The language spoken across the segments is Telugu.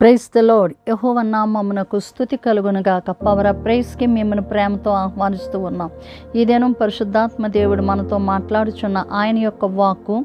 ప్రైస్ ద లోడ్ యహోవ నామమునకు స్థుతి కలుగునుగాక పవర ప్రైస్కి మిమ్మల్ని ప్రేమతో ఆహ్వానిస్తూ ఉన్నాం. ఈ దినం పరిశుద్ధాత్మ దేవుడు మనతో మాట్లాడుచున్న ఆయన యొక్క వాక్కు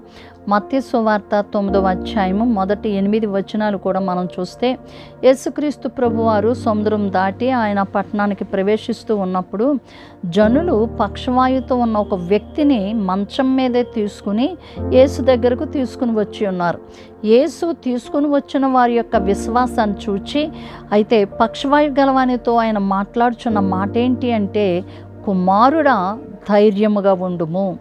మత్య వార్త తొమ్మిదవ అధ్యాయము మొదటి ఎనిమిది వచనాలు కూడా మనం చూస్తే యేసుక్రీస్తు ప్రభువారు సముద్రం దాటి ఆయన పట్టణానికి ప్రవేశిస్తూ ఉన్నప్పుడు జనులు పక్షవాయుతో ఉన్న ఒక వ్యక్తిని మంచం మీదే తీసుకుని యేసు దగ్గరకు తీసుకుని వచ్చి ఉన్నారు. యేసు తీసుకుని వచ్చిన వారి యొక్క విశ్వాసాన్ని చూచి అయితే పక్షవాయు గలవానితో ఆయన మాట్లాడుచున్న మాట ఏంటి అంటే కుమారుడా ధైర్యముగా ఉండుము.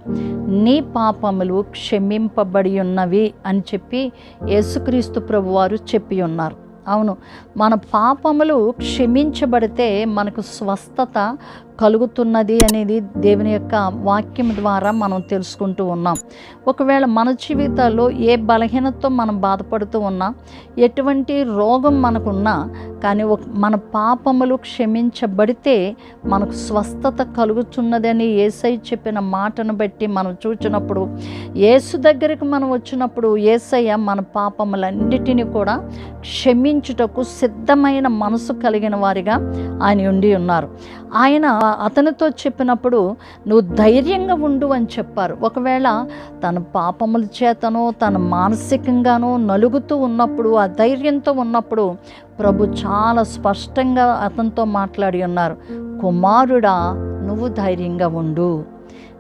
నీ పాపములు క్షమింపబడి ఉన్నవి అని చెప్పి యేసుక్రీస్తు ప్రభువారు చెప్పి ఉన్నారు. అవును మన పాపములు క్షమించబడితే మనకు స్వస్థత కలుగుతున్నది అనేది దేవుని యొక్క వాక్యం ద్వారా మనం తెలుసుకుంటూ ఉన్నాం. ఒకవేళ మన జీవితాల్లో ఏ బలహీనతతో మనం బాధపడుతూ ఉన్నా ఎటువంటి రోగం మనకున్నా కానీ ఒక మన పాపములు క్షమించబడితే మనకు స్వస్థత కలుగుతున్నదని ఏసై చెప్పిన మాటను బట్టి మనం చూచినప్పుడు యేసు దగ్గరికి మనం వచ్చినప్పుడు ఏసయ్య మన పాపములన్నిటినీ కూడా క్షమించుటకు సిద్ధమైన మనసు కలిగిన వారిగా ఆయన ఉండి ఉన్నారు. ఆయన అతనితో చెప్పినప్పుడు నువ్వు ధైర్యంగా ఉండు అని చెప్పారు. ఒకవేళ తన పాపముల చేతనో తన మానసికంగానో నలుగుతూ ఉన్నప్పుడు ఆ ధైర్యంతో ఉన్నప్పుడు ప్రభు చాలా స్పష్టంగా అతనితో మాట్లాడి ఉన్నారు. కుమారుడా నువ్వు ధైర్యంగా ఉండు.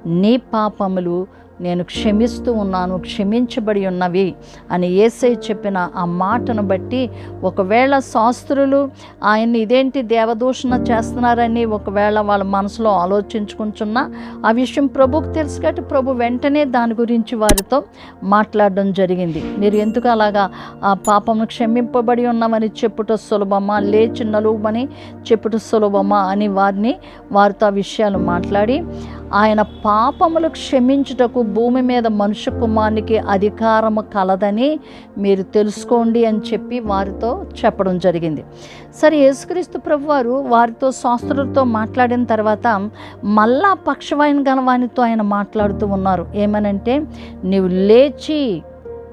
నీ పాపములు నేను క్షమిస్తూ ఉన్నాను క్షమించబడి ఉన్నవి అని ఏసై చెప్పిన ఆ మాటను బట్టి ఒకవేళ శాస్త్రులు ఆయన్ని ఇదేంటి దేవదూషణ చేస్తున్నారని ఒకవేళ వాళ్ళ మనసులో ఆలోచించుకుంటున్నా ఆ విషయం ప్రభుకు తెలుసు కాబట్టి ప్రభు వెంటనే దాని గురించి వారితో మాట్లాడడం జరిగింది. మీరు ఎందుకు అలాగా ఆ పాపము క్షమింపబడి ఉన్నామని చెప్పుట సులభమా లేచి నలుగుమని చెప్పుట సులభమా అని వారిని వారితో ఆ విషయాలు మాట్లాడి ఆయన పాపములు క్షమించుటకు భూమి మీద మనుష్య కుమారునికి అధికారము కలదని మీరు తెలుసుకోండి అని చెప్పి వారితో చెప్పడం జరిగింది. సరే యేసుక్రీస్తు ప్రభు వారు వారితో శాస్త్రులతో మాట్లాడిన తర్వాత మళ్ళా పక్షవాయన గణవానితో ఆయన మాట్లాడుతూ ఉన్నారు. ఏమనంటే నీవు లేచి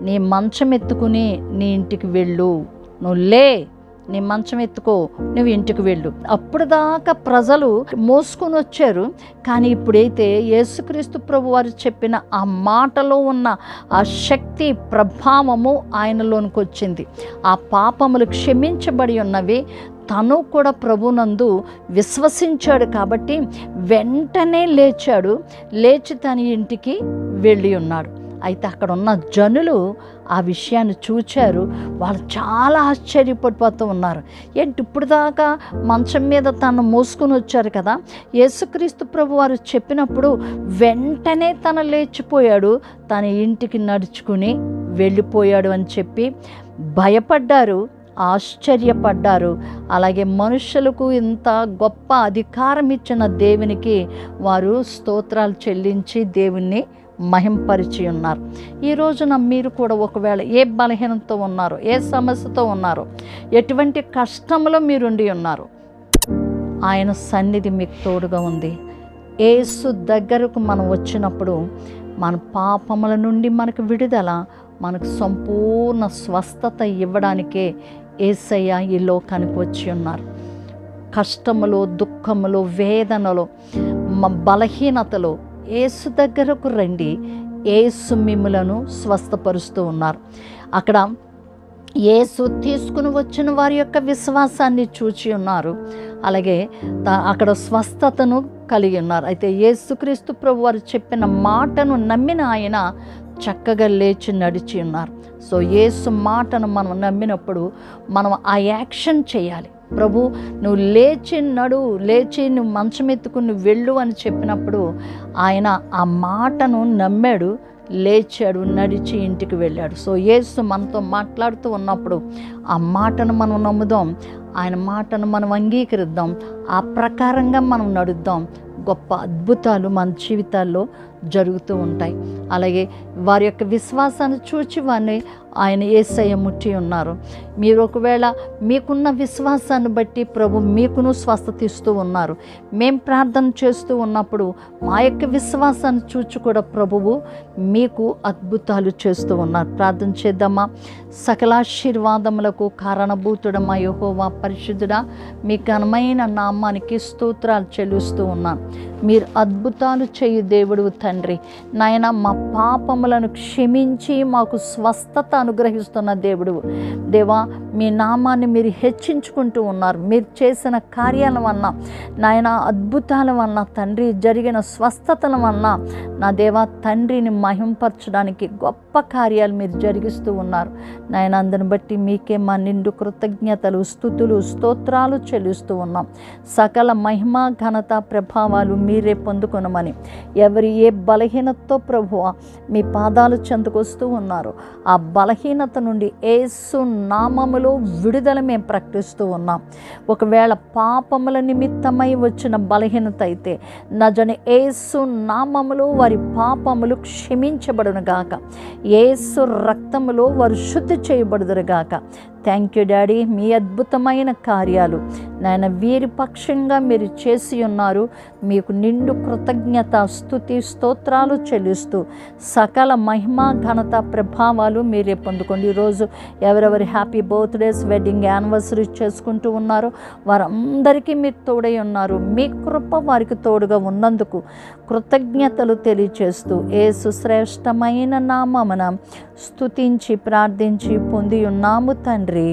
నీ మంచం ఎత్తుకుని నీ ఇంటికి వెళ్ళు. నువ్వు లే నీ మంచం ఎత్తుకో నువ్వు ఇంటికి వెళ్ళు. అప్పుడు దాకా ప్రజలు మోసుకొని వచ్చారు. కానీ ఇప్పుడైతే యేసుక్రీస్తు ప్రభు వారు చెప్పిన ఆ మాటలో ఉన్న ఆ శక్తి ప్రభావము ఆయనలోనికి వచ్చింది. ఆ పాపములు క్షమించబడి ఉన్నవి తను కూడా ప్రభునందు విశ్వసించాడు కాబట్టి వెంటనే లేచాడు. లేచి తన ఇంటికి వెళ్ళి ఉన్నాడు. అయితే అక్కడ ఉన్న జనులు ఆ విషయాన్ని చూచారు. వాళ్ళు చాలా ఆశ్చర్యపడిపోతూ ఉన్నారు. ఏంటి ఇప్పుడు దాకా మంచం మీద తను మోసుకుని వచ్చారు కదా? యేసుక్రీస్తు ప్రభు వారు చెప్పినప్పుడు వెంటనే తను లేచిపోయాడు. తన ఇంటికి నడుచుకుని వెళ్ళిపోయాడు అని చెప్పి భయపడ్డారు ఆశ్చర్యపడ్డారు. అలాగే మనుషులకు ఇంత గొప్ప అధికారం ఇచ్చిన దేవునికి వారు స్తోత్రాలు చెల్లించి దేవుణ్ణి మహింపరిచి ఉన్నారు. ఈ రోజున మీరు కూడా ఒకవేళ ఏ బలహీనతో ఉన్నారో ఏ సమస్యతో ఉన్నారో ఎటువంటి కష్టంలో మీరుండి ఉన్నారు ఆయన సన్నిధి మీకు తోడుగా ఉంది. ఏసు దగ్గరకు మనం వచ్చినప్పుడు మన పాపముల నుండి మనకు విడుదల మనకు సంపూర్ణ స్వస్థత ఇవ్వడానికే ఏసయ్య ఈ లోకానికి వచ్చి ఉన్నారు. కష్టములో దుఃఖములో వేదనలో బలహీనతలు బలహీనతలో ఏసు దగ్గరకు రండి. ఏసు మిమ్ములను స్వస్థపరుస్తూ ఉన్నారు. అక్కడ ఏసు తీసుకుని వచ్చిన వారి యొక్క విశ్వాసాన్ని చూచి ఉన్నారు. అలాగే అక్కడ స్వస్థతను కలిగి ఉన్నారు. అయితే యేసుక్రీస్తు ప్రభు వారు చెప్పిన మాటను నమ్మిన ఆయన చక్కగా లేచి నడిచి ఉన్నారు. సో యేసు మాటను మనం నమ్మినప్పుడు మనం ఆ యాక్షన్ చేయాలి. ప్రభు నువ్వు లేచి నడు లేచి నువ్వు మంచం ఎత్తుకుని వెళ్ళు అని చెప్పినప్పుడు ఆయన ఆ మాటను నమ్మాడు లేచాడు నడిచి ఇంటికి వెళ్ళాడు. సో యేసు మనతో మాట్లాడుతూ ఉన్నప్పుడు ఆ మాటను మనం నమ్ముదాం ఆయన మాటను మనం అంగీకరిద్దాం ఆ ప్రకారంగా మనం నడుద్దాం. గొప్ప అద్భుతాలు మన జీవితాల్లో జరుగుతూ ఉంటాయి. అలాగే వారి యొక్క విశ్వాసాన్ని చూచి వారిని ఆయన ఏసయ్య ముట్టి ఉన్నారు. మీరు ఒకవేళ మీకున్న విశ్వాసాన్ని బట్టి ప్రభు మీకును స్వస్థత ఇస్తూ ఉన్నారు. మేము ప్రార్థన చేస్తూ ఉన్నప్పుడు మా యొక్క విశ్వాసాన్ని చూచి కూడా ప్రభువు మీకు అద్భుతాలు చేస్తూ ఉన్నారు. ప్రార్థన చేద్దామా? సకలాశీర్వాదములకు కారణభూతుడమా యహోవా పరిశుద్ధుడా మీ ఘనమైన నామానికి స్తోత్రాలు చెల్లిస్తూ ఉన్నాను మీరు అద్భుతాలు చేయు దేవుడు తండ్రి. నాయన మా పాపములను క్షమించి మాకు స్వస్థత అనుగ్రహిస్తున్న దేవుడు. దేవా మీ నామాన్ని మీరు హెచ్చించుకుంటూ ఉన్నారు. మీరు చేసిన కార్యాల వలన నాయన అద్భుతాల వలన తండ్రి జరిగిన స్వస్థతల వలన నా దేవా తండ్రిని మహింపరచడానికి గొప్ప కార్యాలు మీరు జరిగిస్తూ ఉన్నారు. నాయన అందరిని బట్టి మీకే మా నిండు కృతజ్ఞతలు స్థుతులు స్తోత్రాలు చెల్లిస్తూ ఉన్నాం. సకల మహిమ ఘనత ప్రభావాలు మీరే పొందుకొనమని. ఎవరి ఏ బలహీనతతో ప్రభువ మీ పాదాలు చెందుకొస్తూ ఉన్నారు. ఆ బలహీన బలహీనత నుండి ఏసు నామములో విడుదల మేము ప్రకటిస్తూ ఉన్నాం. ఒకవేళ పాపముల నిమిత్తమై వచ్చిన బలహీనత అయితే నజన ఏసు నామములో వారి పాపములు క్షమించబడును గాక. ఏసు రక్తములో వారు శుద్ధి చేయబడుదురు గాక. థ్యాంక్ యూ డాడీ మీ అద్భుతమైన కార్యాలు. నాయన వీరి పక్షంగా మీరు చేసి ఉన్నారు. మీకు నిండు కృతజ్ఞత స్థుతి స్తోత్రాలు చెల్లిస్తూ సకల మహిమ ఘనత ప్రభావాలు మీరే పొందుకోండి. ఈరోజు ఎవరెవరి హ్యాపీ బర్త్డేస్ వెడ్డింగ్ యానివర్సరీ చేసుకుంటూ ఉన్నారో వారందరికీ మీరు తోడై ఉన్నారు. మీ కృప వారికి తోడుగా ఉన్నందుకు కృతజ్ఞతలు తెలియచేస్తూ ఏ సుశ్రేష్టమైన నామమున స్తుతించి ప్రార్థించి పొంది ఉన్నాము తండ్రి.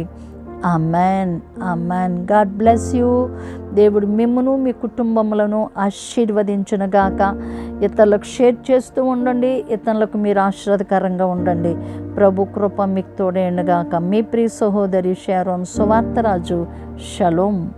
Amen amen God bless you దేవుడు మిమ్మును మీ కుటుంబములను ఆశీర్వదించునుగాక. ఇతరులకు షేర్ చేస్తూ ఉండండి. ఇతరులకు మీరు ఆశీర్వదకరంగా ఉండండి. ప్రభు కృప మీకు తోడేయండుగాక మీ ప్రియ సహోదరి షారోన్ సువార్తరాజు. షలోం.